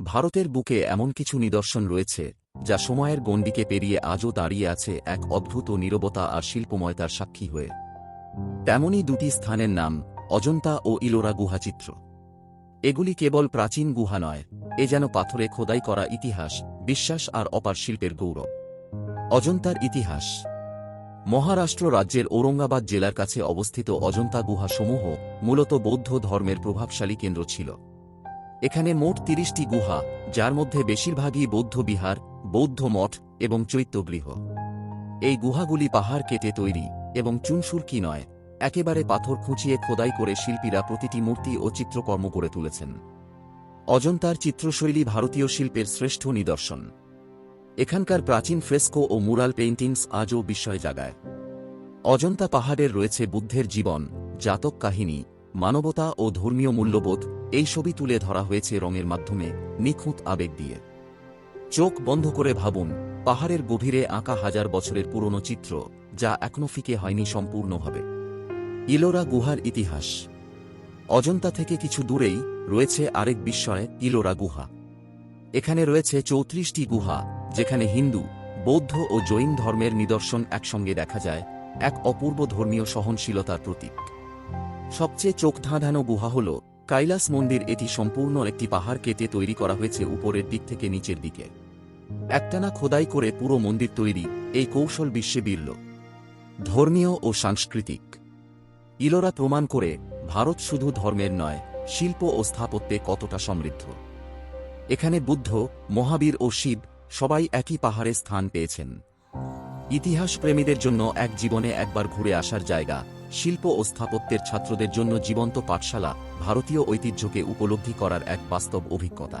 ভারতের বুকে এমন কিছু নিদর্শন রয়েছে, যা সময়ের গণ্ডিকে পেরিয়ে আজও দাঁড়িয়ে আছে এক অদ্ভুত নীরবতা আর শিল্পময়তার সাক্ষী হয়ে। তেমনই দুটি স্থানের নাম, অজন্তা ও ইলোরা গুহাচিত্র। এগুলি কেবল প্রাচীন গুহা নয়, এ যেন পাথরে খোদাই করা ইতিহাস, বিশ্বাস আর অপার শিল্পের গৌরব। অজন্তার ইতিহাস। মহারাষ্ট্র রাজ্যের ঔরঙ্গাবাদ জেলার কাছে অবস্থিত অজন্তা গুহাসমূহ মূলত বৌদ্ধ ধর্মের প্রভাবশালী কেন্দ্র ছিল। এখানে মোট তিরিশটি গুহা, যার মধ্যে বেশিরভাগই বৌদ্ধ বিহার বৌদ্ধ মঠ এবং চৈত্যগৃহ। এই গুহাগুলি পাহাড় কেটে তৈরি এবং চুনসুরকি নয়, একেবারে পাথর খুঁচিয়ে খোদাই করে শিল্পীরা প্রতিটি মূর্তি ও চিত্রকর্ম করে তুলেছেন। অজন্তার চিত্রশৈলী ভারতীয় শিল্পের শ্রেষ্ঠ নিদর্শন। এখানকার প্রাচীন ফ্রেস্কো ও মুরাল পেইন্টিংস আজও বিস্ময় জাগায় অজন্তা পাহাড়ের রয়েছে বুদ্ধের জীবন, জাতক কাহিনী মানবতা ও ধর্মীয় মূল্যবোধ এই ছবি তুলে ধরা হয়েছে রঙের মাধ্যমে নিখুঁত আবেগ দিয়ে। চোখ বন্ধ করে ভাবুন, পাহাড়ের গভীরে আঁকা হাজার বছরের পুরনো চিত্র যা এখনও ফিকে হয়নি সম্পূর্ণভাবে। ইলোরা গুহার ইতিহাস। অজন্তা থেকে কিছু দূরেই রয়েছে আরেক বিস্ময়, ইলোরা গুহা। এখানে রয়েছে চৌত্রিশটি গুহা, যেখানে হিন্দু, বৌদ্ধ ও জৈন ধর্মের নিদর্শন একসঙ্গে দেখা যায়, এক অপূর্ব ধর্মীয় সহনশীলতার প্রতীক। সবচেয়ে চোখ ধাঁধানো গুহা হল কৈলাস মন্দির। এটি সম্পূর্ণ একটি পাহাড় কেটে তৈরি করা হয়েছে উপরের দিক থেকে নিচের দিকে। একটানা খোদাই করে পুরো মন্দির তৈরি, এই কৌশল বিশ্বে বিরল। ধর্মীয় ও সাংস্কৃতিক। ইলোরা প্রমাণ করে, ভারত শুধু ধর্মের নয়, শিল্প ও স্থাপত্যে কতটা সমৃদ্ধ। এখানে বুদ্ধ, মহাবীর ও শিব সবাই একই পাহাড়ে স্থান পেয়েছেন। ইতিহাস প্রেমীদের জন্য এক জীবনে একবার ঘুরে আসার জায়গা শিল্প ও স্থাপত্যের ছাত্রদের জন্য জীবন্ত পাঠশালা ভারতীয় ঐতিহ্যকে উপলব্ধি করার এক বাস্তব অভিজ্ঞতা।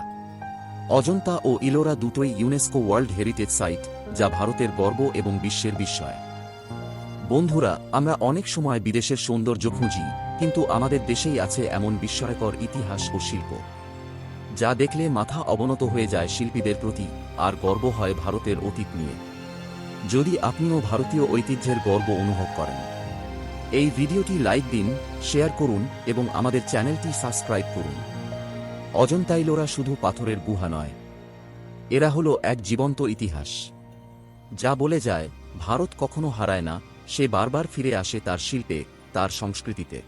অজন্তা ও ইলোরা দুটোই ইউনেস্কো ওয়ার্ল্ড হেরিটেজ সাইট, যা ভারতের গর্ব এবং বিশ্বের বিস্ময়। বন্ধুরা, আমরা অনেক সময় বিদেশের সৌন্দর্য খুঁজি, কিন্তু আমাদের দেশেই আছে এমন বিস্ময়কর ইতিহাস ও শিল্প। যা দেখলে মাথা অবনত হয়ে যায় শিল্পীদের প্রতি, আর গর্ব হয় ভারতের অতীত নিয়ে। যদি আপনিও ভারতীয় ঐতিহ্যের গর্ব অনুভব করেন। এই ভিডিওটি লাইক দিন, শেয়ার করুন এবং আমাদের চ্যানেলটি সাবস্ক্রাইব করুন। অজন্তাইলোরা শুধু পাথরের গুহা নয়, এরা হলো এক জীবন্ত ইতিহাস। যা বলে যায়, ভারত কখনো হারায় না, সে বারবার ফিরে আসে তার শিল্পে, তার সংস্কৃতিতে।